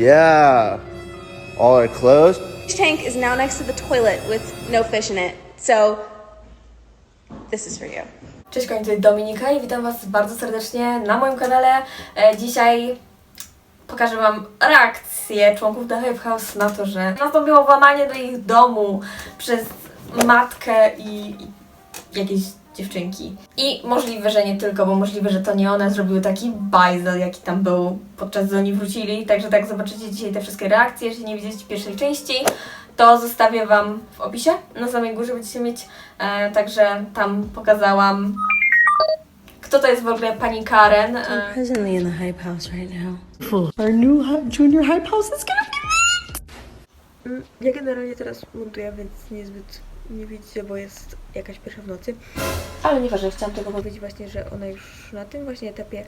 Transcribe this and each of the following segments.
Yeah. All our clothes. Fish tank is now next to the toilet with no fish in it. So, this is for you. Cześć końcy, Dominika i witam Was bardzo serdecznie na moim kanale. E, dzisiaj pokażę Wam reakcję członków The Hype House na to, że nastąpiło włamanie do ich domu przez matkę i, i jakieś dziewczynki. I możliwe, że nie tylko, bo możliwe, że to nie one zrobiły taki bajzel, jaki tam był podczas gdy oni wrócili. Także tak zobaczycie dzisiaj te wszystkie reakcje. Jeśli nie widzieliście pierwszej części, to zostawię Wam w opisie. Na samej górze będziecie mieć. E, także tam pokazałam kto to jest w ogóle pani Karen. E, Presently in the hype house right now. Our new junior hype house is gonna Mm, Ja generalnie teraz montuję, więc niezbyt nie widzicie, bo jest jakaś pierwsza w nocy. ale nieważne, chciałam tego Tylko powiedzieć. powiedzieć właśnie, że ona już na tym właśnie etapie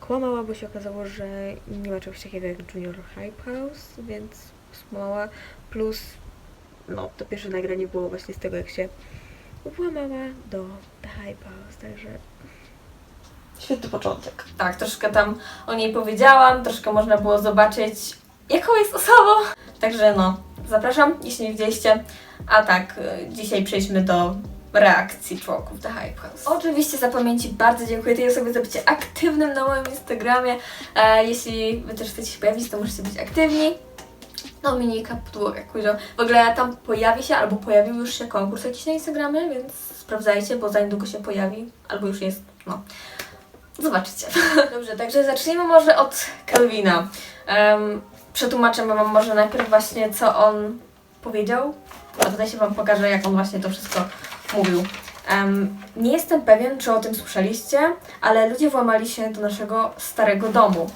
kłamała, bo się okazało, że nie ma czegoś takiego jak Junior Hype House, więc skłamała. Plus, no, to pierwsze nagranie było właśnie z tego, jak się włamała do The Hype House, także Świetny początek. Tak, troszkę tam o niej powiedziałam, troszkę można było zobaczyć, jaką jest osobą. Także no, zapraszam, jeśli nie widzieliście. A tak, e, dzisiaj przejdźmy do reakcji członków The Hype House. Oczywiście za pamięci bardzo dziękuję tej osobie za bycie aktywnym na moim Instagramie. E, jeśli Wy też chcecie się pojawić, to możecie być aktywni. Dominika Podłoga, Kujo. W ogóle tam pojawi się, albo pojawił już się konkurs jakiś na Instagramie, więc sprawdzajcie, bo za niedługo się pojawi, albo już jest, no. Zobaczycie. Dobrze, także zacznijmy może od Kelvina. Um, przetłumaczę Wam może najpierw właśnie, co on powiedział, a tutaj się Wam pokażę, jak on właśnie to wszystko mówił. Em, nie jestem pewien, czy o tym słyszeliście, ale ludzie włamali się do naszego starego domu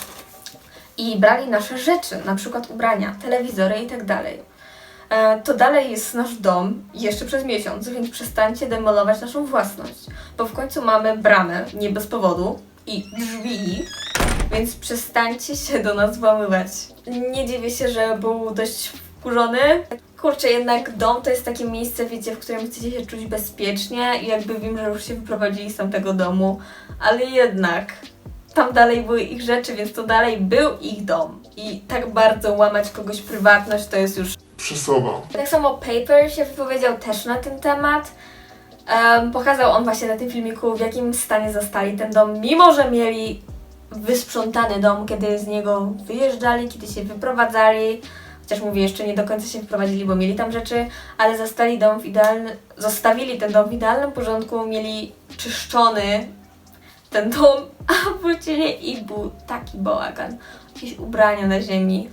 i brali nasze rzeczy, na przykład ubrania, telewizory i tak dalej. E, To dalej jest nasz dom jeszcze przez miesiąc, więc przestańcie demolować naszą własność, bo w końcu mamy bramę, nie bez powodu, i drzwi, więc przestańcie się do nas włamywać. Nie dziwię się, że był dość wkurzony. Kurczę, jednak dom to jest takie miejsce, wiecie, w którym chcecie się czuć bezpiecznie i jakby wiem, że już się wyprowadzili z tamtego domu, ale jednak tam dalej były ich rzeczy, więc to dalej był ich dom. I tak bardzo łamać kogoś prywatność to jest już Przesada. tak samo Paper się wypowiedział też na ten temat. Em, pokazał on właśnie na tym filmiku, w jakim stanie zastali ten dom, mimo że mieli wysprzątany dom, kiedy z niego wyjeżdżali, kiedy się wyprowadzali. Chociaż mówię, jeszcze nie do końca się wyprowadzili, bo mieli tam rzeczy, ale zastali dom w idealnym, zostawili ten dom w idealnym porządku, mieli czyszczony ten dom, a wrócili i był taki bałagan. Jakieś ubrania na ziemi,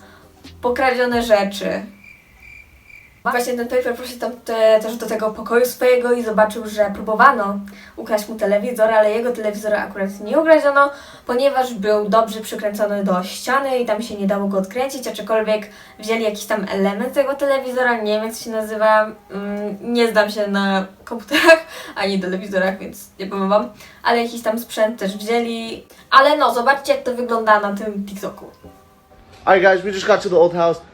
pokradzione rzeczy, Właśnie ten paper poszedł tam te, też do tego pokoju swojego i zobaczył, że próbowano ukraść mu telewizor, ale jego telewizora akurat nie ukradziono, ponieważ był dobrze przykręcony do ściany i tam się nie dało go odkręcić, aczkolwiek wzięli jakiś tam element tego telewizora, nie wiem jak się nazywa, mm, nie znam się na komputerach ani telewizorach, więc nie powiem ale jakiś tam sprzęt też wzięli, ale no, zobaczcie jak to wygląda na tym TikToku. Alright, guys, we just got to the old house.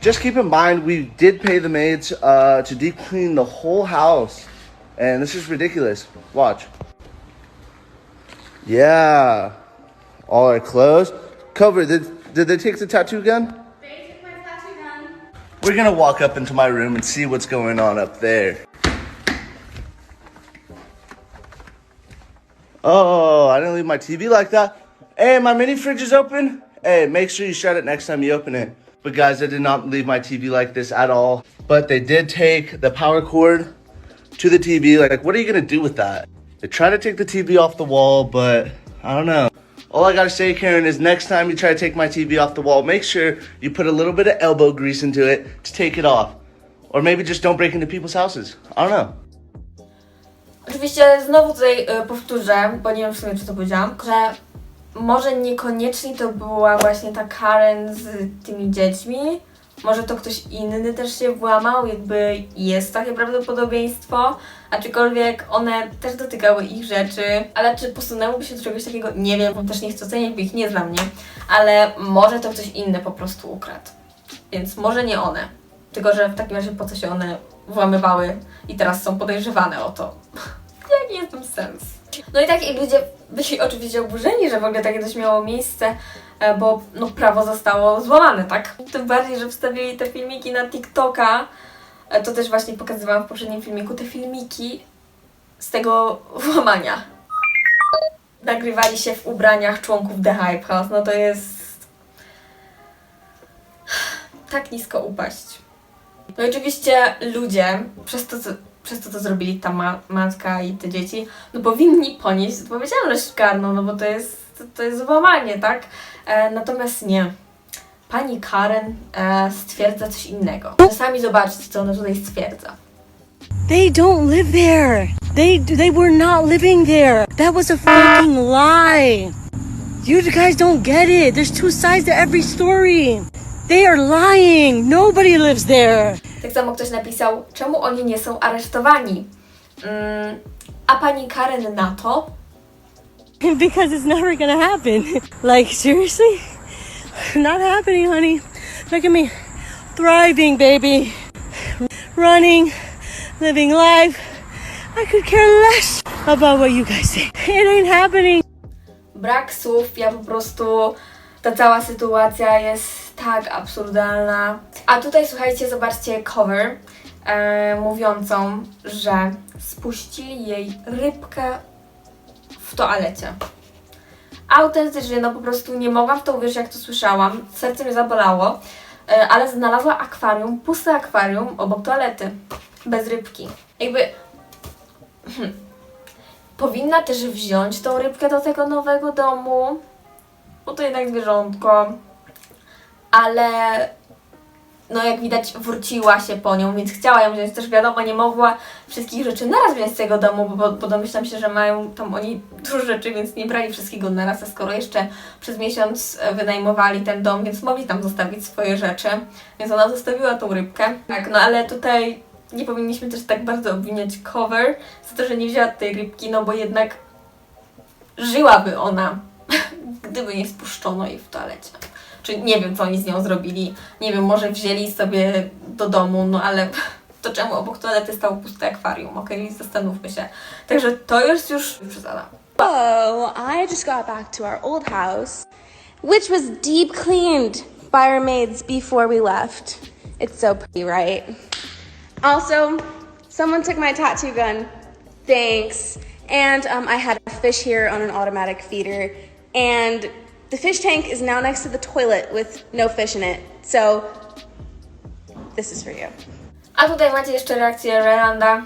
Just keep in mind, we did pay the maids uh, to deep clean the whole house. And this is ridiculous. Watch. Yeah. All our clothes. Cover, did, did they take the tattoo gun? They took my tattoo gun. We're gonna walk up into my room and see what's going on up there. Oh, I didn't leave my TV like that. Hey, my mini fridge is open. Hey, make sure you shut it next time you open it. But guys, I did not leave my TV like this at all. But they did take the power cord to the TV. Like, what are you gonna do with that? They try to take the TV off the wall, but I don't know. All I gotta say, Karen, is next time you try to take my TV off the wall, make sure you put a little bit of elbow grease into it to take it off. Or maybe just don't break into people's houses. I don't know. Oczywiście znowu tutaj y, powtórzę, bo nie wiem w sumie czy to powiedziałam, że może niekoniecznie to była właśnie ta Karen z tymi dziećmi. Może to ktoś inny też się włamał, jakby jest takie prawdopodobieństwo, aczkolwiek one też dotykały ich rzeczy, ale czy posunęłoby się do czegoś takiego? Nie wiem, bo też nie chcę oceniać, bo ich nie znam, nie? Ale może to ktoś inny po prostu ukradł. Więc może nie one. Tylko, że w takim razie po co się one włamywały i teraz są podejrzewane o to? Jaki jest tam sens? No i tak i ludzie byli oczywiście oburzeni, że w ogóle takie coś miało miejsce, e, bo no, prawo zostało złamane, tak? Tym bardziej, że wstawili te filmiki na TikToka. E, To też właśnie pokazywałam w poprzednim filmiku, te filmiki z tego włamania. Nagrywali się w ubraniach członków The Hype House. No to jest tak nisko upaść. No i oczywiście ludzie, przez to, co, przez to, co zrobili ta ma matka i te dzieci, no powinni ponieść odpowiedzialność karną, no bo to jest, to, to jest złamanie, tak? E, natomiast nie. Pani Karen e, stwierdza coś innego. Czasami zobaczcie, co ona tutaj stwierdza. They don't live there. They they were not living there. That was a fucking lie. You guys don't get it. There's two sides to every story. They are lying. Nobody lives there. Tak samo ktoś napisał, czemu oni nie są aresztowani? Mm, a pani Karen na to, because it's never gonna happen. Like seriously, not happening, honey. Look at me, thriving, baby, running, living life. I could care less about what you guys say. It ain't happening. brak słów, ja po prostu. Ta cała sytuacja jest tak absurdalna. A tutaj słuchajcie, zobaczcie cover e, mówiącą, że spuścili jej rybkę w toalecie. Autentycznie, no po prostu nie mogłam w to uwierzyć, jak to słyszałam. Serce mnie zabolało, e, ale znalazła akwarium, puste akwarium obok toalety, bez rybki. Jakby powinna też wziąć tą rybkę do tego nowego domu, bo to jednak zwierzątko, ale no jak widać wróciła się po nią, więc chciała ją wziąć, też wiadomo nie mogła wszystkich rzeczy naraz wziąć z tego domu, bo, bo domyślam się, że mają tam oni dużo rzeczy, więc nie brali wszystkiego naraz, a skoro jeszcze przez miesiąc e, wynajmowali ten dom, więc mogli tam zostawić swoje rzeczy, więc ona zostawiła tą rybkę. Tak, no ale tutaj nie powinniśmy też tak bardzo obwiniać cover za to, że nie wzięła tej rybki, no bo jednak żyłaby ona, gdyby nie spuszczono jej w toalecie. Czy nie wiem, co oni z nią zrobili. Nie wiem, może wzięli sobie do domu, no ale to czemu obok toalety stało puste akwarium, okej? Zastanówmy się. Także to jest już przesada. Oh, I just got back to our old house, which was deep cleaned by our maids before we left. It's so pretty, right? Also, someone took my tattoo gun. Thanks. And um, I had a fish here on an automatic feeder, and the fish tank is now next to the toilet with no fish in it. So, this is for you. A tutaj macie jeszcze reakcję Relanda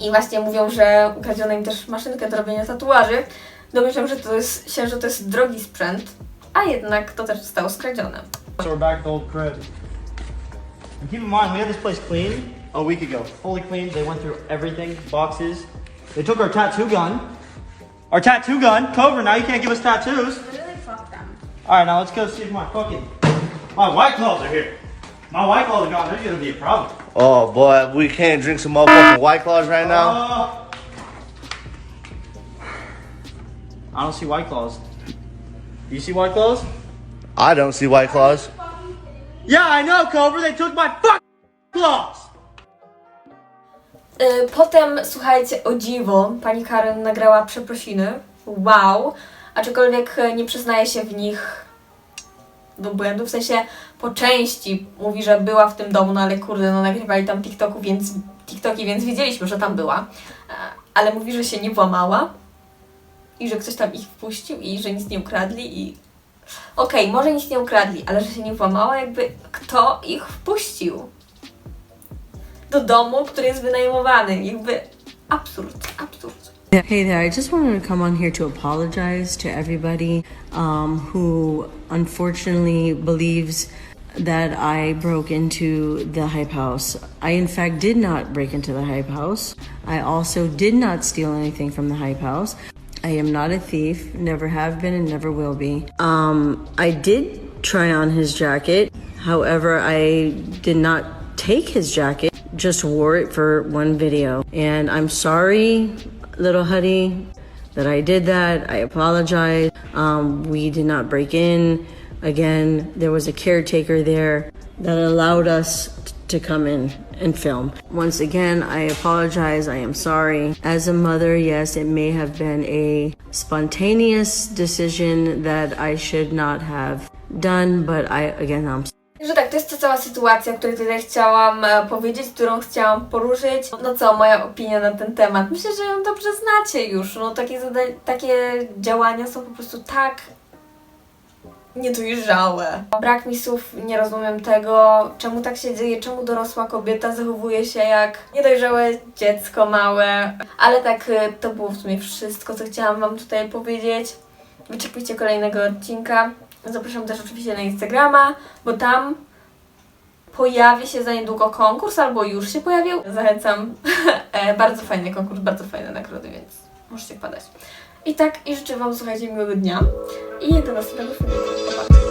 i właśnie mówią, że ukradziono im też maszynkę do robienia tatuaży. Domyślam że to jest, się, że to jest drogi sprzęt, a jednak to też zostało skradzione. So we're back to old crib. And keep in mind, we had this place clean a week ago. Fully clean. They went through everything, boxes. They took our tattoo gun. Our tattoo gun. Cobra, now you can't give us tattoos. Alright, now let's go see if my fucking... My white claws are here. My white claws are gone. There's gonna be a problem. Oh boy, we can't drink some motherfucking White Claws right now. Uh, I don't see white claws. Do you see white claws? I don't see White Claws. Yeah, I know, Cobra. They took my fucking claws. Y, Potem, słuchajcie, o dziwo, pani Karen nagrała przeprosiny. Wow! Aczkolwiek y, nie przyznaje się w nich do błędu, w sensie po części mówi, że była w tym domu, no ale kurde, no nagrywali tam TikToku, więc, TikToki, więc wiedzieliśmy, że tam była. E, Ale mówi, że się nie włamała i że ktoś tam ich wpuścił i że nic nie ukradli i... Okej, może nic nie ukradli, ale że się nie włamała, jakby kto ich wpuścił? do domu, który jest wynajmowany. Jakby absurd, absurd. Hey there, I just wanted to come on here to apologize to everybody um, who unfortunately believes that I broke into the Hype House. I, in fact, did not break into the Hype House. I also did not steal anything from the Hype House. I am not a thief, never have been, and never will be. Um, I did try on his jacket. However, I did not take his jacket, just wore it for one video. And I'm sorry, little Huddy, that I did that. I apologize. Um, we did not break in. Again, there was a caretaker there that allowed us t- to come in and film. Once again, I apologize. I am sorry. As a mother, yes, it may have been a spontaneous decision that I should not have done, but I, again, I'm Także tak, to jest to cała sytuacja, o której tutaj chciałam e, powiedzieć, którą chciałam poruszyć. No co, moja opinia na ten temat. Myślę, że ją dobrze znacie już. No takie, takie działania są po prostu tak niedojrzałe. Brak mi słów, nie rozumiem tego, czemu tak się dzieje, czemu dorosła kobieta zachowuje się jak niedojrzałe dziecko małe. Ale tak, e, to było w sumie wszystko, co chciałam Wam tutaj powiedzieć. Wyczekujcie kolejnego odcinka. Zapraszam też oczywiście na Instagrama, bo tam pojawi się za niedługo konkurs, albo już się pojawił. Zachęcam. E, bardzo fajny konkurs, bardzo fajne nagrody, więc możecie wpadać. I tak, i życzę Wam, słuchajcie, miłego dnia i do następnego filmu.